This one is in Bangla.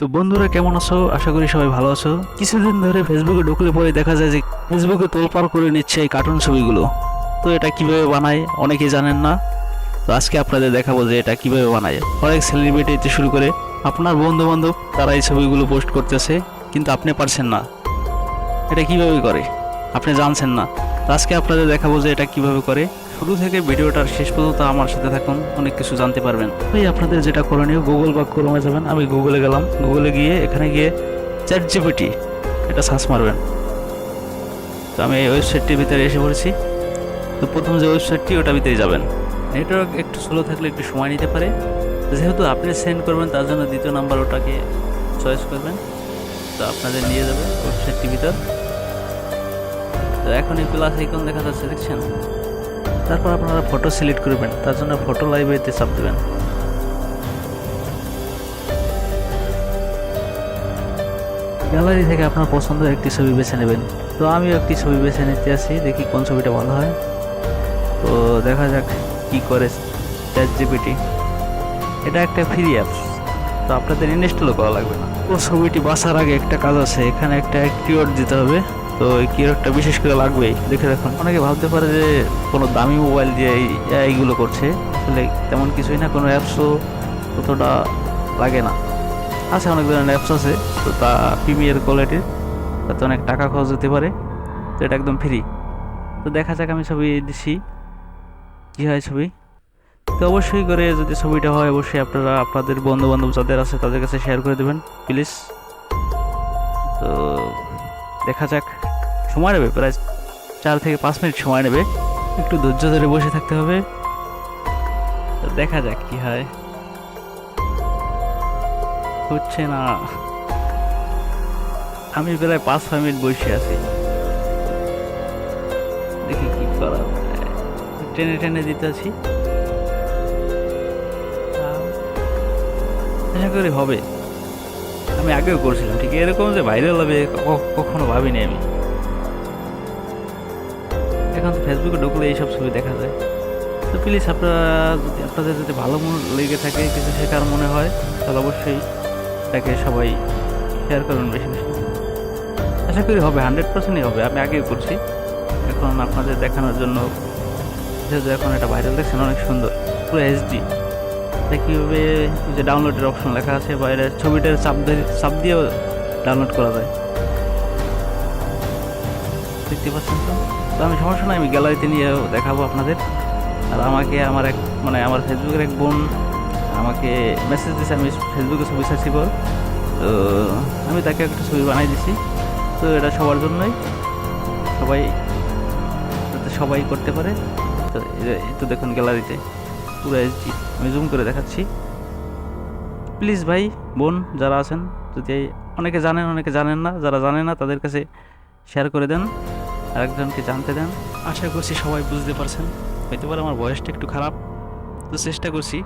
তো বন্ধুরা, কেমন আছো? আশা করি সবাই ভালো আছো। কিছুদিন ধরে ফেসবুকে ঢুকলে পরে দেখা যায় যে ফেসবুকে তোলপাড় করে নিচ্ছে এই কার্টুন ছবিগুলো। তো এটা কীভাবে বানায়, অনেকেই জানেন না। তো আজকে আপনাদের দেখাবো যে এটা কীভাবে বানায়। অনেক সেলিব্রিটিতে শুরু করে আপনার বন্ধু বান্ধব তারা এই ছবিগুলো পোস্ট করতেছে, কিন্তু আপনি পারছেন না। এটা কীভাবে করে? আপনি জানছেন না। তো আজকে আপনাদের দেখাবো যে এটা কীভাবে করে। শুরু থেকে ভিডিওটার শেষ পর্যন্ত আমার সাথে থাকুন, অনেক কিছু জানতে পারবেন। ওই আপনাদের যেটা করণীয় গুগল বা ক্রোমে যাবেন। আমি গুগলে গেলাম। গুগলে গিয়ে এখানে গিয়ে চ্যাট জিপিটি এটা সার্চ মারবেন। তো আমি এই ওয়েবসাইটটির ভিতরে এসে পড়েছি। তো প্রথম যে ওয়েবসাইটটি ওটা ভিতরে যাবেন। নেটওয়ার্ক একটু স্লো থাকলে একটু সময় নিতে পারে। যেহেতু আপনি সেন্ড করবেন, তার জন্য দ্বিতীয় নাম্বার ওটাকে চয়েস করবেন। তো আপনাদের নিয়ে যাবে ওয়েবসাইটটির ভিতর। তো এখন এই প্লাস আইকন দেখা যাচ্ছে, দেখছেন? তারপর আপনারা ফটো সিলেক্ট করবেন, তার জন্য ফটো লাইব্রেরিতে চাপ দেবেন। গ্যালারি থেকে আপনার পছন্দের একটি ছবি বেছে নেবেন। তো আমিও একটি ছবি বেছে নিতে আসি, দেখি কোন ছবিটা ভালো হয়। তো দেখা যাক কি করে চ্যাট জিপিটি এটা একটা ফ্রি অ্যাপস তো আপনাদের ইনস্টলও করা লাগবে না। তো ছবিটি বাসার আগে একটা কাজ আছে, এখানে একটা কিওয়ার্ড দিতে হবে। তো এই কিওয়ার্ডটা বিশেষ করে লাগবেই। দেখে দেখুন। অনেকে ভাবতে পারে যে কোনো দামি মোবাইল দিয়ে এইগুলো করছে। আসলে তেমন কিছুই না, কোনো অ্যাপসও অতটা লাগে না। আছে অনেক ধরনের অ্যাপস আছে, তো তা প্রিমিয়ার কোয়ালিটির তাতে অনেক টাকা খরচ হতে পারে। তো এটা একদম ফ্রি তো দেখা যাক আমি ছবি দিছি। কী হয় ছবি? তো অবশ্যই করে যদি ছবিটা হয়, অবশ্যই আপনারা, আপনাদের বন্ধু বান্ধব যাদের আছে তাদের কাছে শেয়ার করে দেবেন প্লিজ তো দেখা যাক। সময় নেবে, প্রায় চার থেকে পাঁচ মিনিট সময় নেবে। একটু ধৈর্য ধরে বসে থাকতে হবে। দেখা যাক কি হয়। হচ্ছে না। আমি প্রায় পাঁচ, ছয় মিনিট বসে আছি। দেখি কি করা। টেনে টেনে দিতে আছি। আশা করি হবে। আমি আগেও করছিলাম, ঠিক এরকম যে ভাইরাল হবে কখনো ভাবিনি আমি। এখন তো ফেসবুকে ঢুকলে এইসব ছবি দেখা যায়। তো প্লিজ আপনারা যদি, আপনাদের যদি ভালো মনে লেগে থাকে, কিছু শেখার মনে হয়, তাহলে অবশ্যই তাকে সবাই শেয়ার করবেন বেশি বেশি। আশা করি হবে হান্ড্রেড পার্সেন্টই হবে, আমি আগেও করছি। এখন আপনাদের দেখানোর জন্য, যেহেতু এখন এটা ভাইরাল দেখছেন, অনেক সুন্দর, পুরো এইচডি এটা কীভাবে যে ডাউনলোডের অপশন লেখা আছে বা বাইরে ছবিটার চাপ দিয়ে চাপ দিয়েও ডাউনলোড করা যায়। দেখতে পাচ্ছেন তো? তো আমি সমস্যা নয় আমি গ্যালারিতে নিয়ে দেখাবো আপনাদের। আর আমাকে আমার এক মানে আমার ফেসবুকের এক বোন আমাকে মেসেজ দিয়েছে আমি ফেসবুকে ছবি চাইছি পর তো আমি তাকে একটা ছবি বানাই দিছি। তো এটা সবার জন্যই। সবাই সবাই করতে পারে। তো তো দেখুন গ্যালারিতে পুরো এইচডি আমি জুম করে দেখাচ্ছি। প্লিজ ভাই, বোন যারা আছেন, যদি অনেকে জানেন অনেকে জানেন না, যারা জানে না, তাদের কাছে শেয়ার করে দেন, আরেকজনকে জানতে দেন। আশা করছি সবাই বুঝতে পারছেন। হয়তো পারে আমার বয়সটা একটু খারাপ, তো চেষ্টা করছি।